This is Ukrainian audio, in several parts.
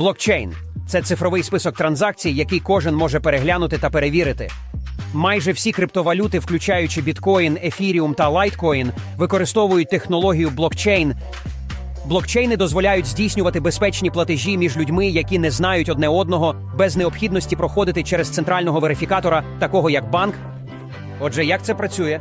Блокчейн це цифровий список транзакцій, який кожен може переглянути та перевірити. Майже всі криптовалюти, включаючи біткоін, ефіріум та лайткоін, використовують технологію блокчейн. Блокчейни дозволяють здійснювати безпечні платежі між людьми, які не знають одне одного, без необхідності проходити через центрального верифікатора, такого як банк. Отже, як це працює?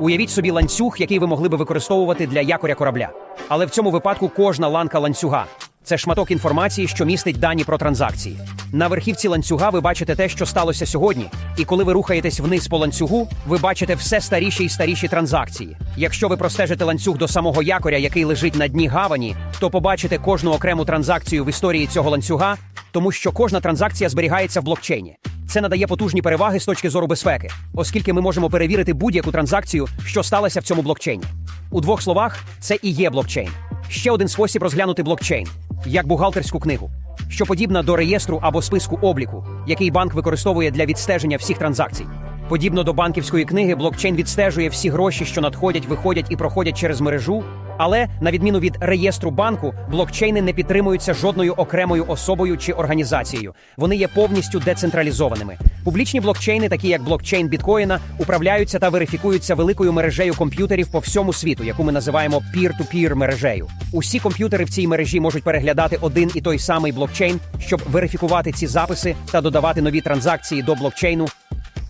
Уявіть собі ланцюг, який ви могли би використовувати для якоря корабля. Але в цьому випадку кожна ланка ланцюга це шматок інформації, що містить дані про транзакції. На верхівці ланцюга ви бачите те, що сталося сьогодні. І коли ви рухаєтесь вниз по ланцюгу, ви бачите все старіші і старіші транзакції. Якщо ви простежите ланцюг до самого якоря, який лежить на дні гавані, то побачите кожну окрему транзакцію в історії цього ланцюга, тому що кожна транзакція зберігається в блокчейні. Це надає потужні переваги з точки зору безпеки, оскільки ми можемо перевірити будь-яку транзакцію, що сталося в цьому блокчейні. У двох словах, це і є блокчейн. Ще один спосіб розглянути блокчейн як бухгалтерську книгу, що подібна до реєстру або списку обліку, який банк використовує для відстеження всіх транзакцій. Подібно до банківської книги, блокчейн відстежує всі гроші, що надходять, виходять і проходять через мережу. Але на відміну від реєстру банку, блокчейни не підтримуються жодною окремою особою чи організацією. Вони є повністю децентралізованими. Публічні блокчейни, такі як блокчейн біткоїна, управляються та верифікуються великою мережею комп'ютерів по всьому світу, яку ми називаємо peer-to-peer мережею. Усі комп'ютери в цій мережі можуть переглядати один і той самий блокчейн, щоб верифікувати ці записи та додавати нові транзакції до блокчейну.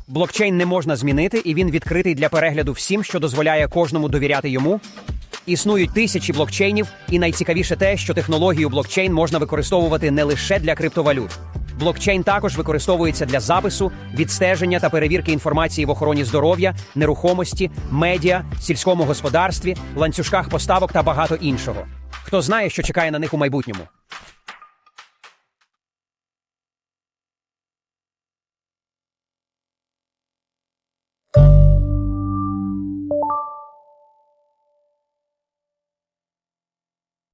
Блокчейн не можна змінити, і він відкритий для перегляду всім, що дозволяє кожному довіряти йому. Існують тисячі блокчейнів, і найцікавіше те, що технологію блокчейн можна використовувати не лише для криптовалют. Блокчейн також використовується для запису, відстеження та перевірки інформації в охороні здоров'я, нерухомості, медіа, сільському господарстві, ланцюжках поставок та багато іншого. Хто знає, що чекає на них у майбутньому?